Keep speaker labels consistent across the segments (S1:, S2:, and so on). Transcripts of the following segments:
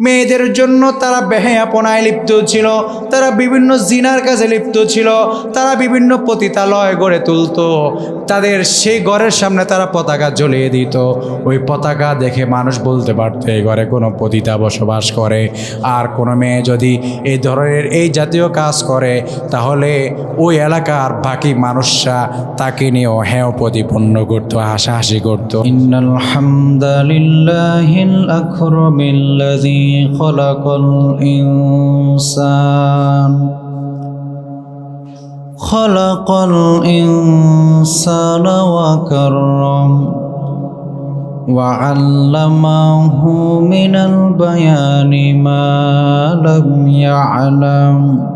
S1: মেয়েদের জন্য তারা বেহেয়াপনায় লিপ্ত ছিল, তারা বিভিন্ন জিনার কাজে লিপ্ত ছিল, তারা বিভিন্ন পতিতালয় গড়ে তুলতো। তাদের সেই ঘরের সামনে তারা পতাকা জ্বলিয়ে দিত। ওই পতাকা দেখে মানুষ বলতে পারতো, এই ঘরে কোনো পতিতা বসবাস করে। আর কোনো মেয়ে যদি এই ধরনের এই জাতীয় কাজ করে, তাহলে ওই এলাকার বাকি মানুষরা তাকে নিয়েও হ্যাঁ প্রতিপন্ন করতো, হাসাহাসি করতো। خلق الإنسان. خلق الإنسان وكرم وعلمه من البيان ما لم يعلم.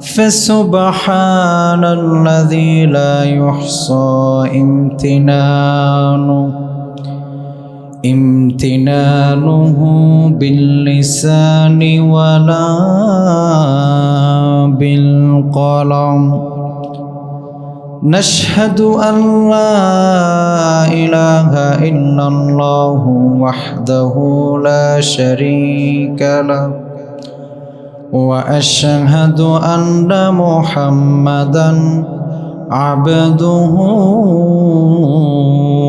S1: فسبحان الذي لا يحصى امتنانه. امتنانه باللسان ولا بالقلم. نشهد أن لا إله إلا الله وحده لا شريك له. وأشهد أن محمدا عبده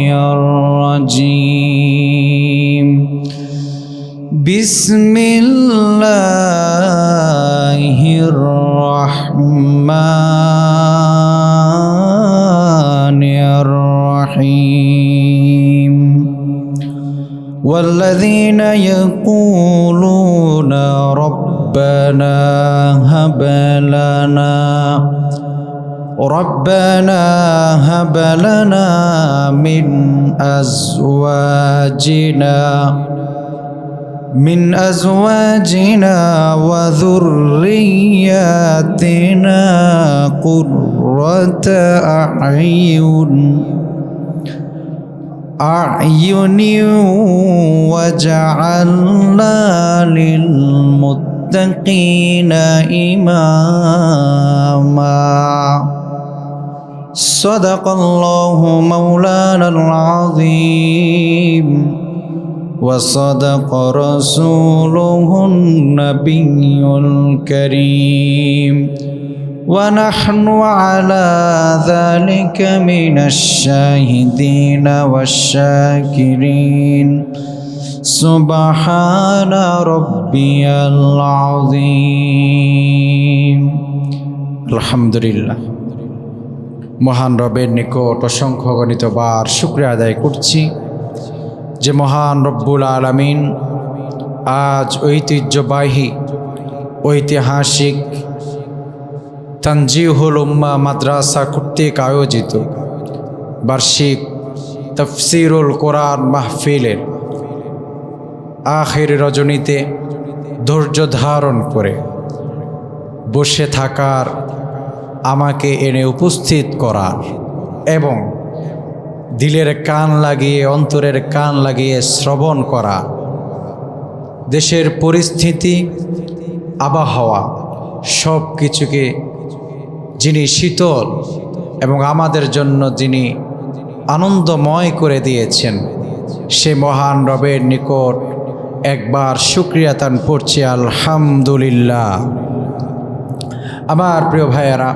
S1: الرجيم. بسم الله الرحمن الرحيم. والذين يقولون ربنا هب لنا ربنا هب لنا من أزواجنا من أزواجنا وذرياتنا قرة أعين أعين وجعلنا للمتقين إماما. صدق الله مولانا العظيم. وصدق رسوله النبي الكريم. ونحن على ذلك من الشاهدين والشاكرين. سبحان ربي العظيم. الحمد لله. মহান রবের নিকট অসংখ্য গণিত বার শুক্রিয়া আদায় করছি যে মহান রব্বুল আলমিন আজ ঐতিহ্যবাহী, ঐতিহাসিক তানজিহুল উম্মা মাদ্রাসা কর্তৃক আয়োজিত বার্ষিক তফসিরুল কোরআন মাহফিলের আখের রজনীতে ধৈর্য ধারণ করে বসে থাকার আমাকে এনে উপস্থিত করার এবং দিলের কান লাগিয়ে, অন্তরের কান লাগিয়ে শ্রবণ করা। দেশের পরিস্থিতি, আবহাওয়া সব কিছুকে যিনি শীতল এবং আমাদের জন্য যিনি আনন্দময় করে দিয়েছেন, সে মহান রবের নিকট একবার শুক্রিয়া তান পড়ছি আলহামদুলিল্লাহ। আমার প্রিয় ভাইয়েরা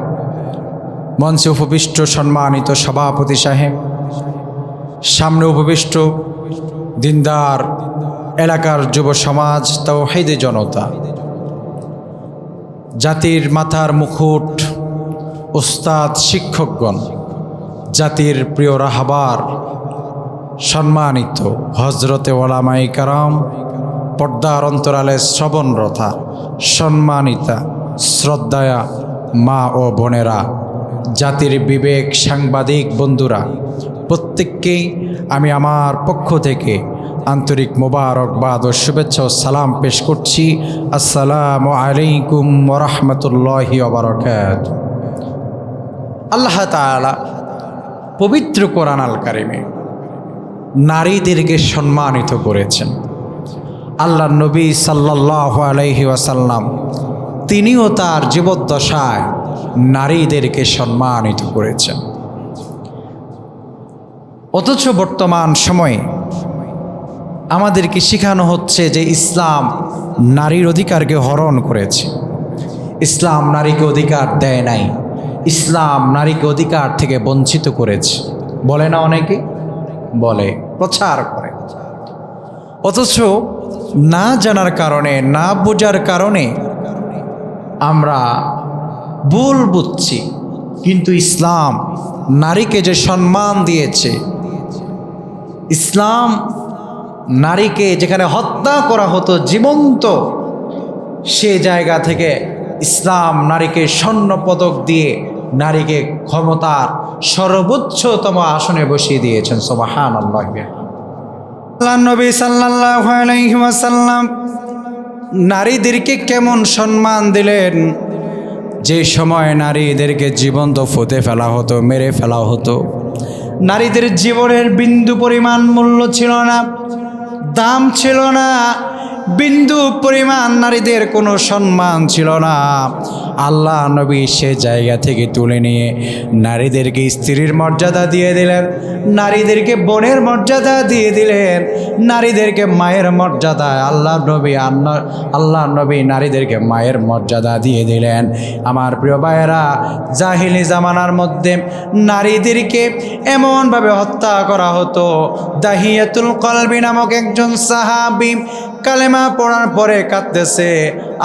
S1: মঞ্চে উপবিষ্ট সম্মানিত সভাপতি সাহেব, সামনে উপবিষ্ট দিনদার এলাকার যুব সমাজ, তৌহিদি জনতা। জাতির মাথার মুকুট, উস্তাদ, শিক্ষকগণ, জাতির প্রিয় রাহাবার, সম্মানিত হজরতে ওলামাই কারাম, পর্দার অন্তরালে শ্রবণরথা সম্মানিতা, শ্রদ্ধায়া মা ও বোনেরা। জাতির বিবেক, সাংবাদিক বন্ধুরা প্রত্যেককেই আমি আমার পক্ষ থেকে আন্তরিক মোবারকবাদ ও শুভেচ্ছা ও সালাম পেশ করছি। আসসালামু আলাইকুম রহমতুল্লাহি ওবরকাত। আল্লাহ তাআলা পবিত্র কোরআন আল কারিমে নারীদেরকে সম্মানিত করেছেন। আল্লাহ নবী সাল্লাহ আলাইহি ওয়াসাল্লাম, তিনিও তার জীবদ্দশায় নারীদেরকে সম্মানিত করেছেন। অথচ বর্তমান সময়ে আমাদেরকে শেখানো হচ্ছে যে ইসলাম নারীর অধিকারকে হরণ করেছে। ইসলাম নারীকে অধিকার দেয় নাই। ইসলাম নারীকে অধিকার থেকে বঞ্চিত করেছে। বলে না অনেকে? বলে, প্রচার করে। অথচ না জানার কারণে, না বোঝার কারণে আমরা ভুল বুঝছি। কিন্তু ইসলাম নারীকে যে সম্মান দিয়েছে, ইসলাম নারীকে যেখানে হত্যা করা হতো জীবন্ত, সে জায়গা থেকে ইসলাম নারীকে স্বর্ণ পদক দিয়ে নারীকে ক্ষমতার সর্বোচ্চতম আসনে বসিয়ে দিয়েছেন। সোবাহান আল্লাহ নবী ওয়াসাল্লাম নারীদেরকে কেমন সম্মান দিলেন? যে সময় নারীদেরকে জীবন্ত ফুতে ফেলা হতো, মেরে ফেলা হতো, নারীদের জীবনের বিন্দু পরিমাণ মূল্য ছিল না, দাম ছিল না বিন্দু পরিমাণ নারীদের কোনো সম্মান ছিল না। আল্লাহ নবী সে জায়গা থেকে তুলে নিয়ে নারীদেরকে স্ত্রীর মর্যাদা দিয়ে দিলেন, নারীদেরকে বোনের মর্যাদা দিয়ে দিলেন, নারীদেরকে মায়ের মর্যাদা, আল্লাহ নবী আল্লাহ নবী নারীদেরকে মায়ের মর্যাদা দিয়ে দিলেন। আমার প্রিয় ভাইয়েরা, জাহিলি জামানার মধ্যে নারীদেরকে এমনভাবে হত্যা করা হতো। দাহিয়াতুল কলবি নামক একজন সাহাবি কালেমা পড়ার পরে কাঁদতেছে।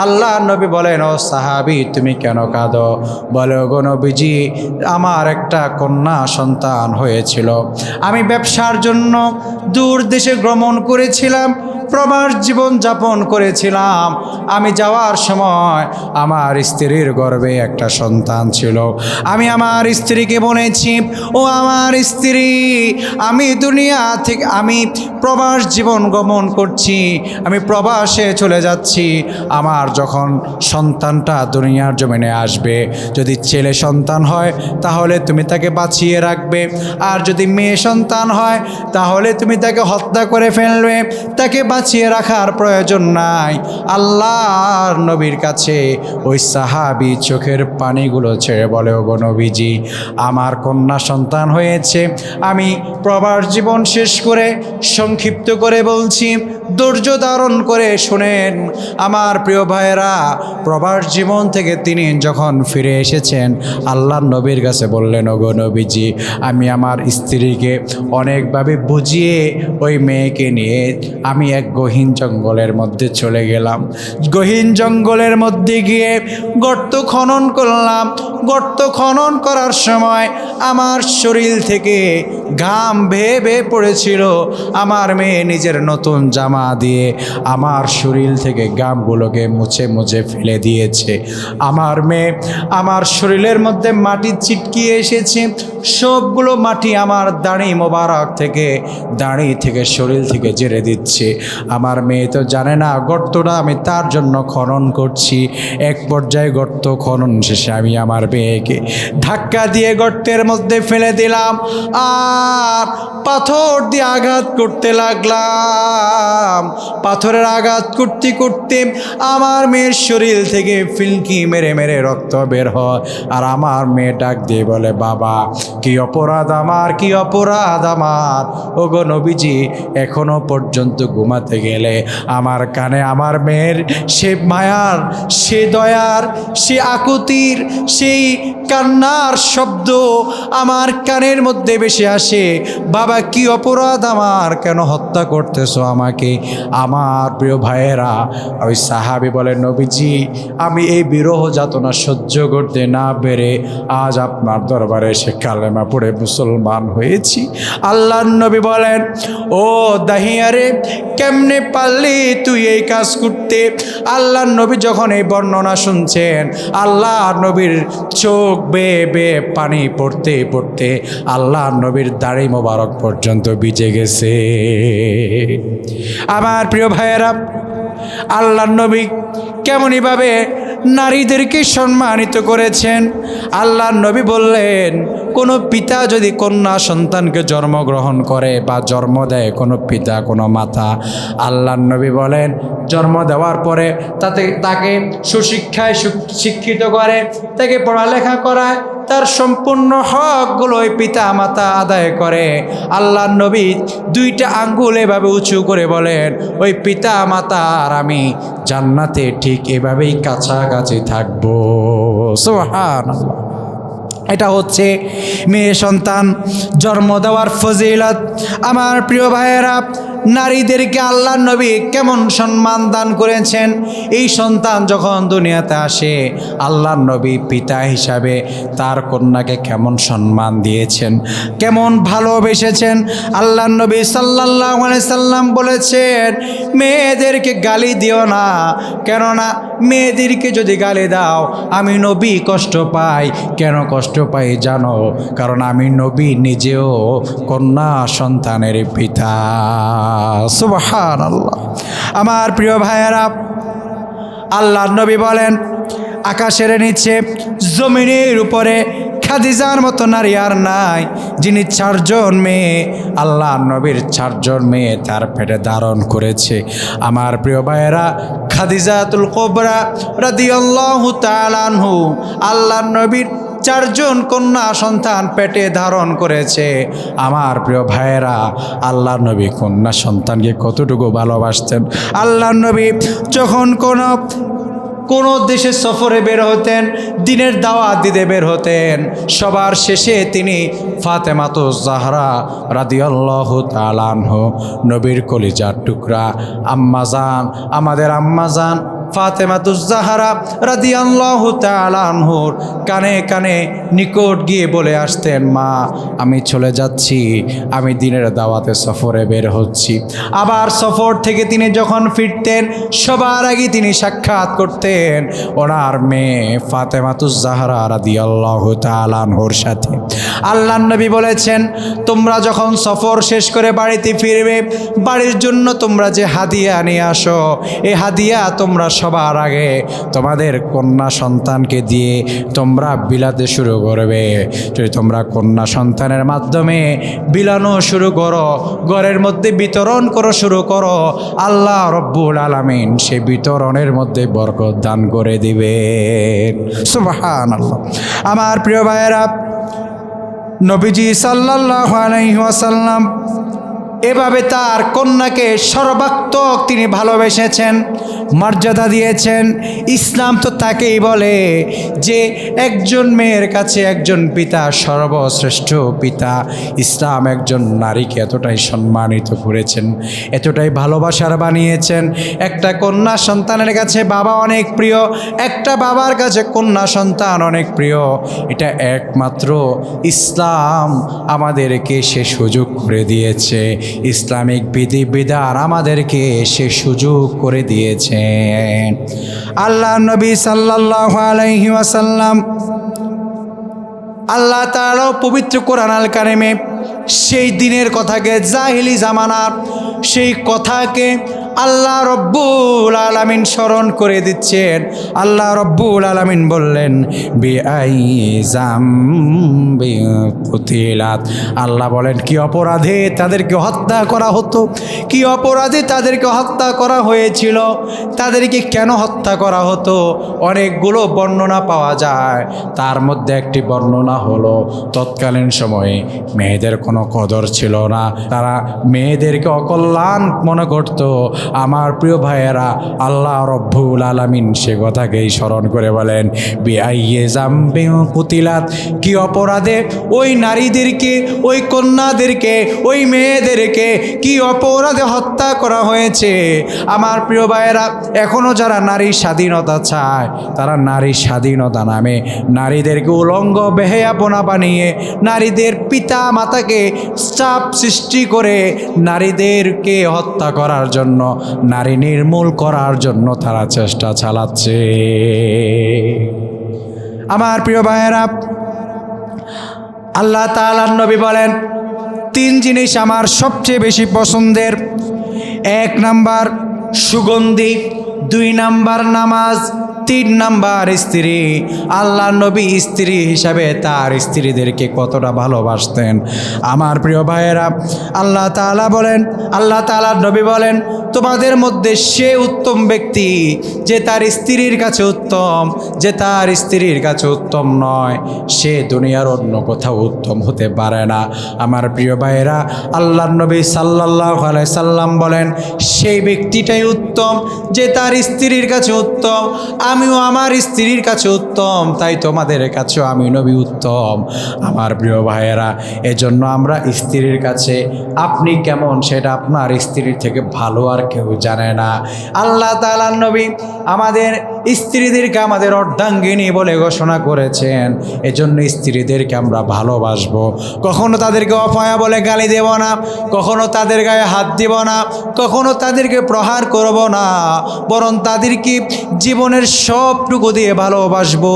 S1: আল্লাহ নবী বলেন, ও সাহাবি, তুমি কেন কাঁদো? বলে গো নবীজি, আমার একটা কন্যা সন্তান হয়েছিল। আমি ব্যবসার জন্য দূর দেশে ভ্রমণ করেছিলাম। প্রবাস জীবন যাপন করেছিলাম। আমি যাওয়ার সময় আমার স্ত্রীর গর্ভে একটা সন্তান ছিল। আমি আমার স্ত্রীকে বলেছি, ও আমার স্ত্রী, আমি দুনিয়া থেকে, আমি প্রবাস জীবন গমন করছি, আমি প্রবাসে চলে যাচ্ছি। আমার যখন সন্তানটা দুনিয়ার জমিনে আসবে, যদি ছেলে সন্তান হয়, তাহলে তুমি তাকে বাঁচিয়ে রাখবে। আর যদি মেয়ে সন্তান হয়, তাহলে তুমি তাকে হত্যা করে ফেলবে। তাকে বাঁচিয়ে রাখার প্রয়োজন নাই। আল্লাহর নবীর কাছে ওই সাহাবি চোখের পানিগুলো ছেড়ে বলে, ওগো নবীজি, আমার কন্যা সন্তান হয়েছে। আমি প্রবাস জীবন শেষ করে সংক্ষিপ্ত করে বলছি, ধৈর্য ধারণ করে শুনেন, আমার প্রিয় ভাইয়েরা, প্রবাস জীবন থেকে তিনি যখন ফিরে এসেছেন আল্লাহ নবীর কাছে বললেন, ওগো নবীজি, আমি আমার স্ত্রীকে অনেকভাবে বুঝিয়ে ওই মেয়েকে নিয়ে, আমি এক গহীন জঙ্গলের মধ্যে চলে গেলাম। গহীন জঙ্গলের মধ্যে গিয়ে গর্ত খনন করলাম। গর্ত খনন করার সময় আমার শরীর থেকে ঘাম ভেয়ে ভেয়ে পড়েছিল আমার মেয়ে নিজের নতুন জামা দিয়ে। আমার শরীর থেকে ঘামগুলোকে মুছে মুছে ফেলে দিয়েছে। আমার মেয়ে আমার শরীরের মধ্যে মাটি ছিটকিয়ে এসেছে। সবগুলো মাটি আমার দাঁড়ি মোবারক থেকে, দাঁড়ি থেকে, শরীর থেকে জেরে দিচ্ছে। আমার মেয়ে তো জানে না গর্তটা আমি তার জন্য খনন করছি। এক পর্যায়ে গর্ত খনন শেষে আমি আমার মেয়েকে ধাক্কা দিয়ে গর্তের মধ্যে ফেলে দিলাম। আর পাথর দিয়ে আঘাত করতে লাগলাম। পাথরের আঘাত করতে করতে আমার মেয়ের শরীর থেকে ফিলকি মেরে মেরে রক্ত বের হয়। আর আমার মেয়ে ডাক দিয়ে বলে, বাবা, কি অপরাধ আমার, কি অপরাধ আমার? ওগো নবীজি, এখনও পর্যন্ত ঘুমাতে গেলে আমার কানে আমার মেয়ের সে মায়ার, সে দয়ার, সে আকুতির, সেই কান্নার শব্দ আমার কানের মধ্যে বেশি আসে। আসে বাবা, কি অপরাধ আমার? কেন হত্যা করতেছো আমাকে? আমার প্রিয় ভাইয়েরা, ওই সাহাবি বলেন, নবীজি, আমি এই বিরহ যাতনা সহ্য করতে না পেরে আজ আপনার দরবারে এসে কালেমা পড়ে মুসলমান হয়েছি। আল্লাহ নবী বলেন, ও দাহিয়ারে, কেমনে পারলি তুই এই কাজ করতে? আল্লাহ নবী যখন এই বর্ণনা শুনছেন আল্লাহ নবীর চোখ বেয়ে বেয়ে পানি পড়তে পড়তে আল্লাহ নবীর দাড়ি মোবারক পর্যন্ত বিজে গেছে। আমার প্রিয় ভাইয়েরা আল্লাহ নবী কেমনইভাবে নারীদেরকে সম্মানিত করেছেন। আল্লাহ নবী বললেন কোনো পিতা যদি কন্যা সন্তানকে জন্মগ্রহণ করে বা জন্ম দেয়, কোনো পিতা, কোনো মাতা আল্লাহ নবী বলেন, জন্ম দেওয়ার পরে তাতে, তাকে সুশিক্ষায় শিক্ষিত করে, তাকে পড়ালেখা করায়, তার সম্পূর্ণ হকগুলো ওই পিতা, মাতা আদায় করে। আল্লাহ নবী দুইটা আঙ্গুল এভাবে উঁচু করে বলেন, ওই পিতা, মাতা আর আমি জান্নাতে ঠিক এভাবেই কাছাকাছি থাকব। সোহান এটা হচ্ছে মেয়ে সন্তান জন্ম দেওয়ার ফজিলত। আমার প্রিয় ভাইয়েরা নারীদেরকে আল্লাহ নবী কেমন সম্মান দান করেছেন? এই সন্তান যখন দুনিয়াতে আসে আল্লাহ নবী পিতা হিসাবে তার কন্যাকে কেমন সম্মান দিয়েছেন, কেমন ভালোবেসেছেন? আল্লাহ নবী সাল্লাহ সাল্লাম বলেছেন, মেয়েদেরকে গালি দিও না, কেননা মেয়েদেরকে যদি গালি দাও, আমি নবী কষ্ট পাই। কেন কষ্ট পাই জানো? কারণ আমি নবী নিজেও কন্যা সন্তানের পিতা। সুবহান আল্লাহ আমার প্রিয় ভাইয়েরা আল্লাহ নবী বলেন, আকাশের নিচে জমিনের উপরে খাদিজার মতো নারী আর নাই, যিনি চারজন মেয়ে আল্লাহ নবীর চারজন মেয়ে তার পেটে ধারণ করেছে। আমার প্রিয় ভাইয়েরা, খাদিজাতুল কোবরা রাদিয়াল্লাহু তাআলাহু আল্লাহ নবীর চারজন কন্যা সন্তান পেটে ধারণ করেছে। আমার প্রিয় ভাইয়েরা আল্লাহ নবী কন্যা সন্তানকে কতটুকু ভালোবাসতেন। আল্লাহ নবী যখন কোনো কোনো দেশে সফরে বের হতেন, দিনের দাওয়াত দিতে বের হতেন, সবার শেষে তিনি ফাতেমাতো জাহরা রাদিয়াল্লাহ তালানহ নবীর কলিজার টুকরা। আম্মাজান আমাদের আম্মাজান ফাতেমাতুজাহারা রাদিয়াল্লাহু তাআলাহুর কানে কানে নিকট গিয়ে বলে আসতেন, মা, আমি চলে যাচ্ছি, আমি দিনের দাওয়াতে সফরে বের হচ্ছি। আবার সফর থেকে তিনি যখন ফিরতেন, সবার আগে তিনি সাক্ষাৎ করতেন ওনার মেয়ে ফাতেমাতুজাহারা রাদিয়াল্লাহু তাআলাহুর সাথে। আল্লাহ নবী বলেছেন, তোমরা যখন সফর শেষ করে বাড়িতে ফিরবে, বাড়ির জন্য তোমরা যে হাদিয়া নিয়ে আসো এই হাদিয়া তোমরা সবার আগে তোমাদের কন্যা সন্তানকে দিয়ে তোমরা বিলাতে শুরু করবে। যদি তোমরা কন্যা সন্তানের মাধ্যমে বিলানো শুরু করো, ঘরের মধ্যে বিতরণ করো শুরু করো, আল্লাহ রব্বুল আলামিন সে বিতরণের মধ্যে বরকত দান করে দিবেন। সুবহান আমার প্রিয় ভাইয়েরা, নবীজি সাল্লাহ আলাইসাল্লাম এভাবে তার কন্যাকে সর্বাত্মক তিনি ভালোবেসেছেন, মর্যাদা দিয়েছেন। ইসলাম তো তাকেই বলে যে একজন মেয়ের কাছে একজন পিতা সর্বশ্রেষ্ঠ পিতা, ইসলাম একজন নারীকে এতটাই সম্মানিত করেছেন, এতটাই ভালোবাসার বানিয়েছেন। একটা কন্যা সন্তানের কাছে বাবা অনেক প্রিয়, একটা বাবার কাছে কন্যা সন্তান অনেক প্রিয়। এটা একমাত্র ইসলাম আমাদেরকে সে সুযোগ করে দিয়েছে। ইসলামিক বিধি বিধান আমাদেরকে সে সুযোগ করে দিয়েছেন। আল্লাহ নবী সাল্লাহ আলাইহি ওয়াসাল্লাম, আল্লাহ তারাও পবিত্র কোরআন আল কারিমে সেই দিনের কথাকে জাহিলি জামানার সেই কথাকে আল্লাহ রব্বুল আলামিন স্মরণ করে দিচ্ছেন। আল্লাহ রব্বুল আলামিন বললেন, বেআই জাম্বিলাত আল্লাহ বলেন, কি অপরাধে তাদেরকে হত্যা করা হতো? কি অপরাধে তাদেরকে হত্যা করা হয়েছিল? তাদেরকে কেন হত্যা করা হতো? অনেকগুলো বর্ণনা পাওয়া যায়। তার মধ্যে একটি বর্ণনা হলো, তৎকালীন সময়ে মেয়েদের তাদের কোনো কদর ছিল না। তারা মেয়েদেরকে অকল্যাণ মনে করত। আমার প্রিয় ভাইয়েরা, আল্লাহ রব্বুল আলামিন সে কথাকেই স্মরণ করে বলেন, বিআইয়ে জাম্বে কুতিলাত। কি অপরাধে? ওই নারীদেরকে, ওই কন্যাদেরকে, ওই মেয়েদেরকে কি অপরাধে হত্যা করা হয়েছে? আমার প্রিয় ভাইয়েরা এখনও যারা নারী স্বাধীনতা চায়, তারা নারী স্বাধীনতা নামে নারীদেরকে উলঙ্গ বেহেয়াপনা বানিয়ে নারীদের পিতা মাতাকে চাপ সৃষ্টি করে নারীদেরকে হত্যা করার জন্য, নারী নির্মূল করার জন্য তারা চেষ্টা চালাচ্ছে। আমার প্রিয় ভাইয়েরা, আল্লাহ তাআলার নবী বলেন, তিন জিনিস আমার সবচেয়ে বেশি পছন্দের। এক নাম্বার সুগন্ধি, দুই নাম্বার নামাজ তিন নাম্বার স্ত্রী। আল্লাহ নবী স্ত্রী হিসাবে তার স্ত্রীদেরকে কতটা ভালোবাসতেন। আমার প্রিয় ভাইয়েরা, আল্লাহ তাআলা বলেন, আল্লাহ তাআলার নবী বলেন, তোমাদের মধ্যে সে উত্তম ব্যক্তি যে তার স্ত্রীর কাছে উত্তম, যে তার স্ত্রীর কাছে উত্তম নয়। সে দুনিয়ার অন্য কোথাও উত্তম হতে পারে না। আমার প্রিয় ভাইয়েরা, আল্লাহ নবী সাল্লাহ সাল্লাম বলেন, সেই ব্যক্তিটাই উত্তম যে তার স্ত্রীর কাছে উত্তম। আমিও আমার স্ত্রীর কাছে উত্তম, তাই তোমাদের কাছেও আমি নবী উত্তম। আমার প্রিয় ভাইয়েরা, এজন্য আমরা স্ত্রীর কাছে, আপনি কেমন? সেটা আপনার স্ত্রীর থেকে ভালো আর কেউ জানে না। আল্লাহ তালার নবী আমাদের স্ত্রীদেরকে আমাদের অর্ধাঙ্গিনী বলে ঘোষণা করেছেন। এজন্য স্ত্রীদেরকে আমরা ভালোবাসবো। কখনো তাদেরকে অপয়া বলে গালি দেব না, কখনো তাদের গায়ে হাত দিব না, কখনো তাদেরকে প্রহার করব না, বরং তাদেরকে জীবনের সবটুকু দিয়ে ভালোবাসবো।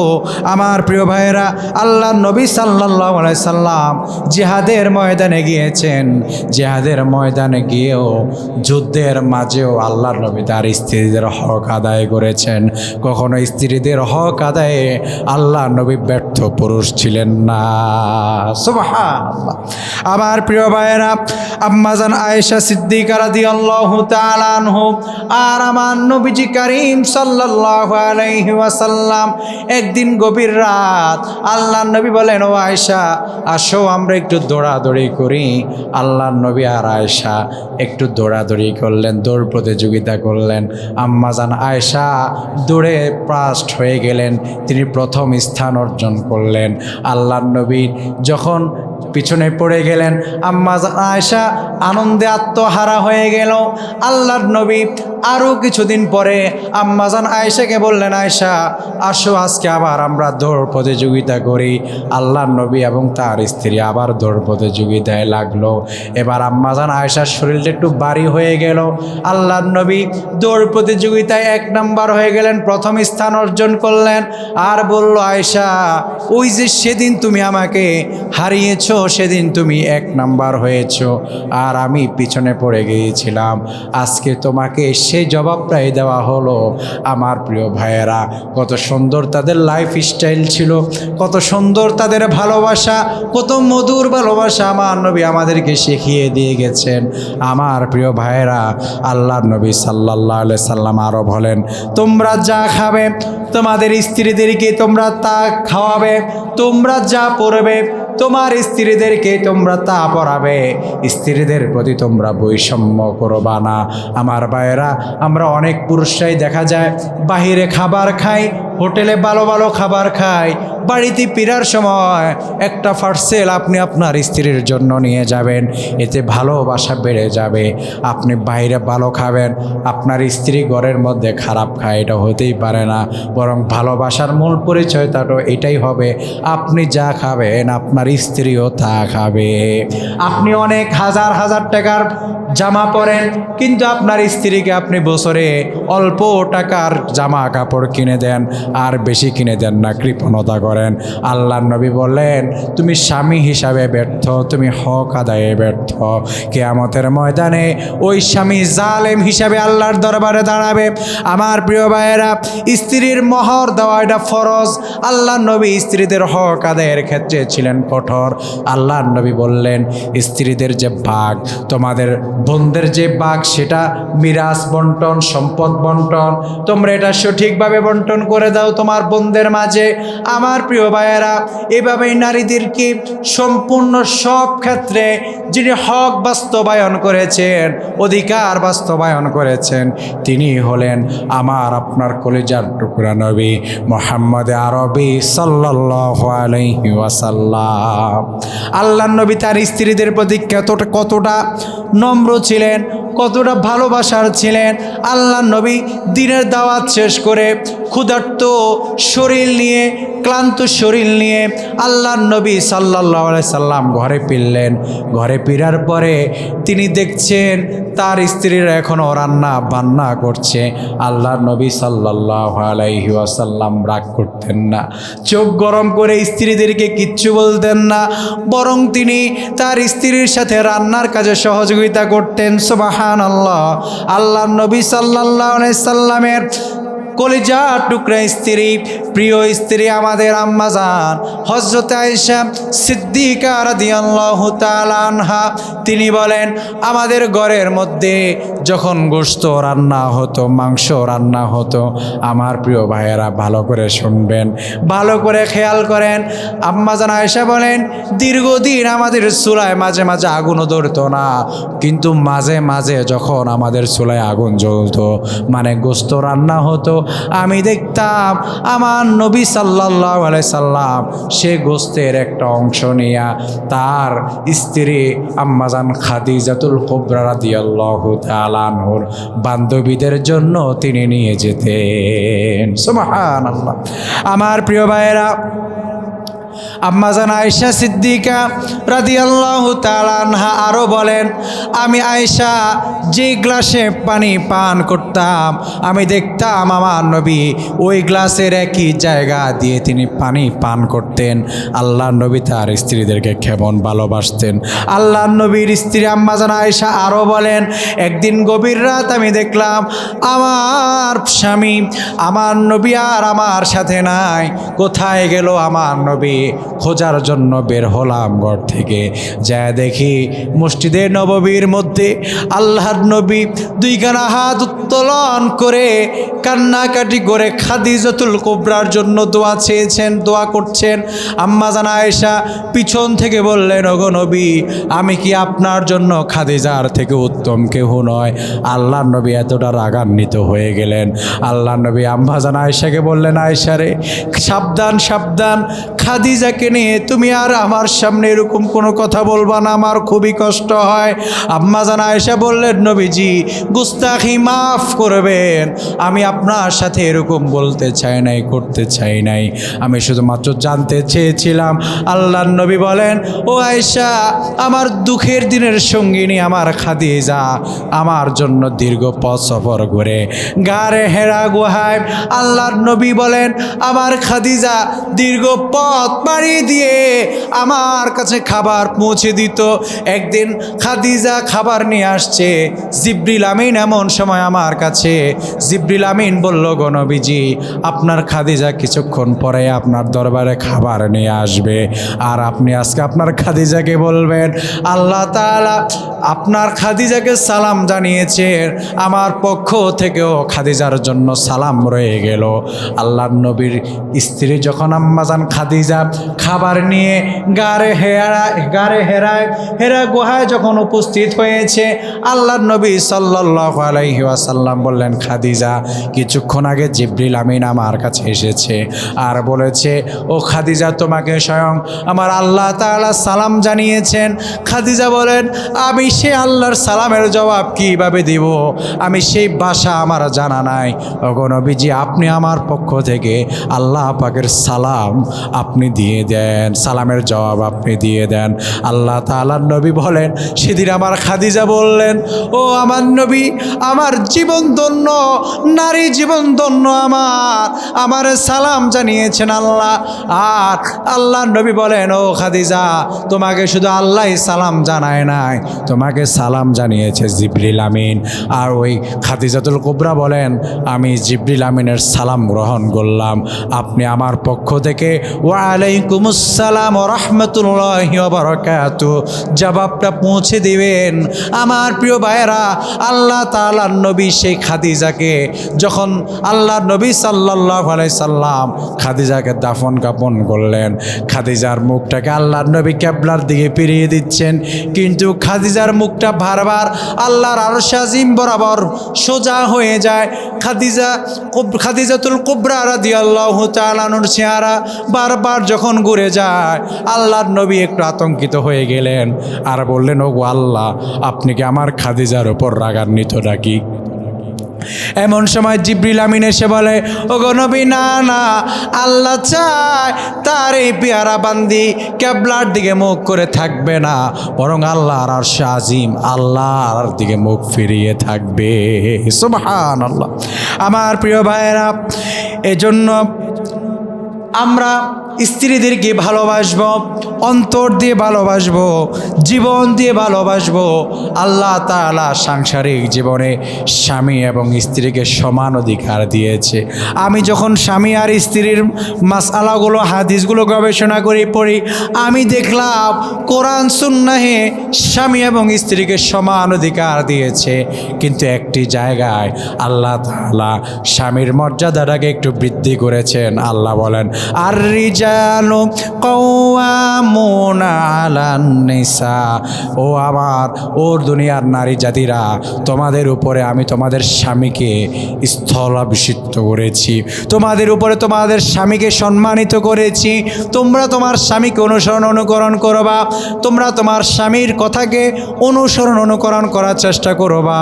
S1: আমার প্রিয় ভাইয়েরা, আল্লাহ নবী সাল্লাহ সাল্লাম জিহাদের ময়দানে গিয়েছেন। জেহাদের ময়দানে গিয়েও যুদ্ধের মাঝেও আল্লাহর নবী তার স্ত্রীদের হক আদায় করেছেন। কখনো স্ত্রীদের হক আদায়ে আল্লাহ নবী ব্যর্থ পুরুষ ছিলেন না। আমার প্রিয় ভাইয়েরা আম্মাজান আয়েশা সিদ্দিকা রাদিয়াল্লাহু তাআলা আনহু আর আমার নবীজি করিম সাল্লাল্লাহু আলাইহি ওয়াসাল্লাম, একদিন গভীর রাত আল্লাহর নবী বলেন, ও আয়েশা, আসো, আমরা একটু দৌড়াদৌড়ি করি। আল্লাহর নবী আর আয়েশা একটু দৌড়াদৌড়ি করলেন, দৌড় প্রতিযোগিতা করলেন। আম্মাজান আয়েশা দৌড়ে ফার্স্ট হয়ে গেলেন, তিনি প্রথম স্থান অর্জন করলেন। আল্লাহর নবী যখন পিছনে পড়ে গেলেন। আম্মা আয়সা আনন্দে আত্মহারা হয়ে গেল। আল্লাহর নবী আরও কিছুদিন পরে আম্মাজান আয়েশাকে বললেন আয়সা আসো আজকে আবার আমরা দৌড় প্রতিযোগিতা করি। আল্লাহর নবী এবং তার স্ত্রী আবার দৌড় প্রতিযোগিতায় লাগল। এবার আম্মাজান আয়েশার শরীরটা একটু বাড়ি হয়ে গেল। আল্লাহর নবী দৌড় প্রতিযোগিতায় এক নাম্বার হয়ে গেলেন, প্রথম স্থান অর্জন করলেন। আর বলল, আয়েশা, ওই যে সেদিন তুমি আমাকে হারিয়েছো সেদিন তুমি এক নাম্বার হয়েছ, আর আমি পিছনে পড়ে গিয়েছিলাম। আজকে তোমাকে সেই জবাবটাই দেওয়া হলো, আমার প্রিয় ভাইয়েরা, কত সুন্দর তাদের লাইফ স্টাইল ছিল, কত সুন্দর তাদের ভালোবাসা, কত মধুর ভালোবাসা আমার নবী আমাদেরকে শিখিয়ে দিয়ে গেছেন। আমার প্রিয় ভাইয়েরা আল্লাহ নবী সাল্লাহ সাল্লাম আরও বলেন, তোমরা যা খাবে, তোমাদের স্ত্রীদেরকে তোমরা তা খাওয়াবে, তোমরা যা পড়বে তোমার স্ত্রীদেরকে তোমরা তা পড়াবে। স্ত্রীদের প্রতি তোমরা বৈষম্য করবা না। আমার ভাইয়েরা, আমরা অনেক পুরুষরাই দেখা যায়, বাহিরে খাবার খাই, হোটেলে ভালো ভালো খাবার খাই, বাড়িতে ফেরার সময় একটা পার্সেল আপনি আপনার স্ত্রীর জন্য নিয়ে যাবেন, এতে ভালোবাসা বেড়ে যাবে। আপনি বাইরে ভালো খাবেন, আপনার স্ত্রী ঘরের মধ্যে খারাপ খায়, এটা হতেই পারে না। বরং ভালোবাসার মূল পরিচয়টা তো এটাই হবে, আপনি যা খাবেন আপনার স্ত্রীও তা খাবে আপনি অনেক হাজার হাজার টাকার জামা পরেন, কিন্তু আপনার স্ত্রীকে আপনি বছরে অল্প টাকার জামা কাপড় কিনে দেন আর বেশি কিনে দেন না, কৃপণতা করেন। আল্লাহ নবী বললেন, তুমি স্বামী হিসাবে ব্যর্থ, তুমি হক আদায়ে ব্যর্থ। কেয়ামতের ময়দানে ওই স্বামী জালেম হিসাবে আল্লাহর দরবারে দাঁড়াবে। আমার প্রিয় ভাইয়েরা, স্ত্রীর মহর দেওয়া এটা ফরজ। আল্লাহ নবী স্ত্রীদের হক আদায়ের ক্ষেত্রে ছিলেন কঠোর। আল্লাহ নবী বললেন, স্ত্রীদের যে ভাগ তোমাদের বোনদের যে ভাগ সেটা মিরাজ বন্টন, সম্পদ বন্টন, তোমরা এটা সঠিকভাবে বন্টন করে দাও তোমার বোনদের মাঝে। আমার প্রিয় ভাইয়েরা, এভাবেই নারীদেরকে সম্পূর্ণ সব ক্ষেত্রে যিনি হক বাস্তবায়ন করেছেন, অধিকার বাস্তবায়ন করেছেন, তিনি হলেন আমার আপনার কলেজার টুকরা নবী মোহাম্মদ আরবি সাল্লাহ আলহি আল্লাহ নবী তার স্ত্রীদের প্রতি কতটা কতটা নম্র ছিলেন কতটা ভালোবাসার ছিলেন? আল্লাহ নবী দিনের দাওয়াত শেষ করে ক্ষুধার্ত শরীর নিয়ে, ক্লান্ত শরীর নিয়ে আল্লাহ নবী সাল্লাহ সাল্লাম ঘরে ফিরলেন। ঘরে ফিরার পরে তিনি দেখছেন তার স্ত্রীরা এখনও রান্না বান্না করছে। আল্লাহ নবী সাল্লাহ আলাইহি ওয়াসাল্লাম রাগ করতেন না। চোখ গরম করে স্ত্রীদেরকে কিচ্ছু বলতেন না। বরং তিনি তার স্ত্রীর সাথে রান্নার কাজে সহযোগিতা করতেন। সুবাহান আল্লাহ আল্লাহ নবী সাল্লাহ সাল্লামের কলিজা টুকরা স্ত্রী, প্রিয় স্ত্রী আমাদের আম্মাজান হজরত আয়েশা সিদ্দিকা রাদিয়াল্লাহু আনহা, তিনি বলেন, আমাদের ঘরের মধ্যে যখন গোশত রান্না হতো, মাংস রান্না হতো, আমার প্রিয় ভাইয়েরা ভালো করে শুনবেন, ভালো করে খেয়াল করেন। আম্মাজান আয়েশা বলেন, দীর্ঘদিন আমাদের চুলায় মাঝে মাঝে আগুনও ধরতো না, কিন্তু মাঝে মাঝে যখন আমাদের চুলায় আগুন জ্বলতো মানে গোস্ত রান্না হতো আমি দেখতাম আমার নবী সাল্লাহ সাল্লাম সে গোস্তের একটা অংশ নিয়া তার স্ত্রী আম্মাজান খাদিজাতুল কোবরা রাদিয়াল্লাহ তালানহুর বান্ধবীদের জন্য তিনি নিয়ে যেতেন। সুমাহান আল্লাহ আমার প্রিয় ভাইয়েরা আম্মাজান আয়েশা সিদ্দিকা রাদিয়াল্লাহু তাআলা আনহা আরও বলেন, আমি আয়েশা যে গ্লাসে পানি পান করতাম, আমি দেখতাম আমার নবী ওই গ্লাসের একই জায়গা দিয়ে তিনি পানি পান করতেন। আল্লাহ নবী তার স্ত্রীদেরকে কেমন ভালোবাসতেন। আল্লাহ নবীর স্ত্রী আম্মাজান আয়েশা আরও বলেন, একদিন গভীর রাত আমি দেখলাম আমার স্বামী, আমার নবী আর আমার সাথে নাই। কোথায় গেল আমার নবী? খোঁজার জন্য বের হলাম ঘর থেকে। যা দেখি মসজিদে নববীর মধ্যে আল্লাহর নবী দুইখানা হাত উত্তোলন করে কান্নাকাটি করে খাদিজাতুল কোবরার জন্য দোয়া চেয়েছেন, দোয়া করছেন। আম্মা জানা আয়েশা পিছন থেকে বললেন, ওগো নবী, আমি কি আপনার জন্য খাদিজার থেকে উত্তম কেহ নয়? আল্লাহ নবী এতটা রাগান্বিত হয়ে গেলেন। আল্লাহ নবী আম্মা জানা আয়েশাকে বললেন, আয়েশা রে, সাবধান সাবধান, খাদিজাকে নিয়ে তুমি আর আমার সামনে এরকম কোনো কথা বলবা না, আমার খুবই কষ্ট হয়। আম্মা জানা আয়েশা বললেন, নবীজি, গুস্তাখি মাফ করবেন। আমি আপনার সাথে এরকম বলতে চাই নাই, করতে চাই নাই। আমি শুধুমাত্র জানতে চেয়েছিলাম আল্লাহ নবী বলেন, ও আয়েশা, আমার দুঃখের দিনের সঙ্গিনী আমার খাদিজা, আমার জন্য দীর্ঘ পথ সফর করে। গারে হেরা গুহায় আল্লাহর নবী বলেন, আমার খাদিজা দীর্ঘ পথ পাড়ি দিয়ে আমার কাছে খাবার পৌঁছে দিত। একদিন খাদিজা খাবার নিয়ে আসছে। জিব্রিল আমিন এমন সময় আমার কাছে, জিব্রিল আমিন বলল গণবিজি আপনার খাদিজা কিছুক্ষণ পরে আপনার দরবারে খাবার নিয়ে আসবে। আর আপনি আজকে আপনার খাদিজাকে বলবেন, আল্লাহ তাআলা আপনার খাদিজাকে সালাম জানিয়েছেন। আমার পক্ষ থেকেও খাদিজার জন্য সালাম রয়ে গেল। আল্লাহ নবীর স্ত্রী যখন আম্মাজান খাদিজা খাবার নিয়ে গারে হেরা গারে হেরায়, হেরা গুহায় যখন উপস্থিত হয়েছে আল্লাহ নবী সাল্লাহ আলাইহি ওয়াসাল্লাম বললেন, খাদিজা, কিছুক্ষণ আগে জিব্রিল আমিন আমার কাছে এসেছে আর বলেছে, ও খাদিজা, তোমাকে স্বয়ং আমার আল্লাহ তাআলা সালাম জানিয়েছেন। খাদিজা বলেন, আমি সে আল্লাহর সালামের জবাব কীভাবে দিব? আমি সেই ভাষা আমার জানা নাই। অগণবীজি আপনি আমার পক্ষ থেকে আল্লাহ পাকের সালাম আপনি দিয়ে দেন। সালামের জবাব আপনি দিয়ে দেন। আল্লাহ তাআলার নবী বলেন, সেদিন আমার খাদিজা বললেন, ও আমার নবী, আমার জীবন ধন্য, নারী জীবন ধন্য আমার আমার সালাম জানিয়েছেন আল্লাহ। আর আল্লাহ নবী বলেন, ও খাদিজা, তোমাকে শুধু আল্লাহ সালাম জানায় নাই, তোমাকে সালাম জানিয়েছে জিবরিল আমিন। আর ওই খাদিজাতুল কুবরা বলেন, আমি জিবরিল আমিনের সালাম গ্রহণ করলাম। আপনি আমার পক্ষ থেকে ওয়ালাইকুম ওয়ালাইকুমুসসালাম রহমতুল্লাহ বারকাত। জবাবটা পৌঁছে দিবেন। আমার প্রিয় ভাইয়েরা, আল্লাহ তাআলার নবী সেই খাদিজাকে, যখন আল্লাহ নবী সাল্লাহ সাল্লাম খাদিজাকে দাফন কাপন করলেন, খাদিজার মুখটাকে আল্লাহর নবী ক্যাবলার দিকে ফিরিয়ে দিচ্ছেন। কিন্তু খাদিজার মুখটা বারবার আল্লাহর আরশ সাজিম বরাবর সোজা হয়ে যায়। খাদিজা খাদিজাতুল কুবরা রাদি আল্লাহ তালানুর চেহারা বারবার যখন ঘুরে যায়। আল্লাহর নবী একটু আতঙ্কিত হয়ে গেলেন। আর বললেন, ওগো আল্লাহ, আপনি কি আমার খাদিজার ওপর রাগান্বিত নাকি? এমন সময় জিব্রিল আমিন এসে বলে ও নবী, না না, আল্লাহ চায় তার এই পেয়ারা বান্দি ক্যাবলার দিকে মুখ করে থাকবে না। বরং আল্লাহর আর আজিম, আল্লাহর দিকে মুখ ফিরিয়ে থাকবে। সুবহান আল্লাহ আমার প্রিয় ভাইয়েরা, এজন্য আমরা স্ত্রীদেরকে ভালোবাসবো? অন্তর দিয়ে ভালোবাসবো? জীবন দিয়ে ভালোবাসবো? আল্লাহ তাআলা সাংসারিক জীবনে স্বামী এবং স্ত্রীকে সমান অধিকার দিয়েছে। আমি যখন স্বামী আর স্ত্রীর মাসালাগুলো, হাদিসগুলো গবেষণা করে পড়ি, আমি দেখলাম কোরআন, সুন্নাহে স্বামী এবং স্ত্রীকে সমান অধিকার দিয়েছে। কিন্তু একটি জায়গায় আল্লাহ তাআলা স্বামীর মর্যাদাটাকে একটু বৃদ্ধি করেছেন। আল্লাহ বলেন, আর রিজালু কওয়ামুনা আলান নিসা। ও আমার, ওর দুনিয়ার নারী জাতিরা, তোমাদের উপরে আমি তোমাদের স্বামীকে স্থলাভিষিক্ত করেছি। তোমাদের উপরে তোমাদের স্বামীকে সম্মানিত করেছি। তোমরা তোমার স্বামীকে অনুসরণ অনুকরণ করবা। তোমরা তোমার স্বামীর কথাকে অনুসরণ অনুকরণ করার চেষ্টা করবা।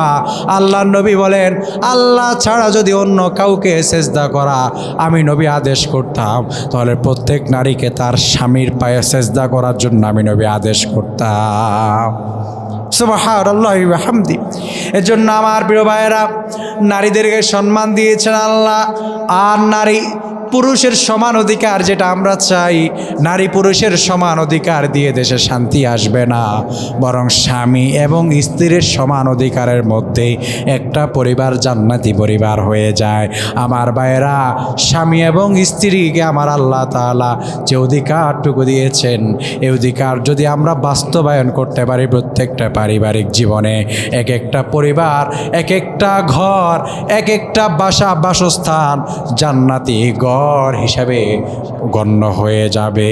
S1: আল্লাহ নবী বলেন, আল্লাহ ছাড়া যদি অন্য কাউকে সেজদা করা, আমি নবী আদেশ করতাম। তাহলে প্রত্যেক নারীকে তার স্বামীর পায়ে সেজদা করার জন্য আমি নবী আদেশ করতাম। হামদি। এর জন্য আমার প্রিয় ভাইয়েরা, নারীদেরকে সম্মান দিয়েছেন আল্লাহ, আর নারী পুরুষের সমান অধিকার যেটা আমরা চাই, নারী পুরুষের সমান অধিকার দিয়ে দেশে শান্তি আসবে না। বরং স্বামী এবং স্ত্রীর সমান অধিকারের মধ্যেই একটা পরিবার জান্নাতি পরিবার হয়ে যায়। আমার ভাইয়েরা, স্বামী এবং স্ত্রীকে আমার আল্লাহ তাআলা যে অধিকারটুকু দিয়েছেন, এই অধিকার যদি আমরা বাস্তবায়ন করতে পারি প্রত্যেকটা পারিবারিক জীবনে, এক একটা পরিবার, এক একটা ঘর, এক একটা বাসা, বাসস্থান জান্নাতি ঘর হিসাবে গণ্য হয়ে যাবে।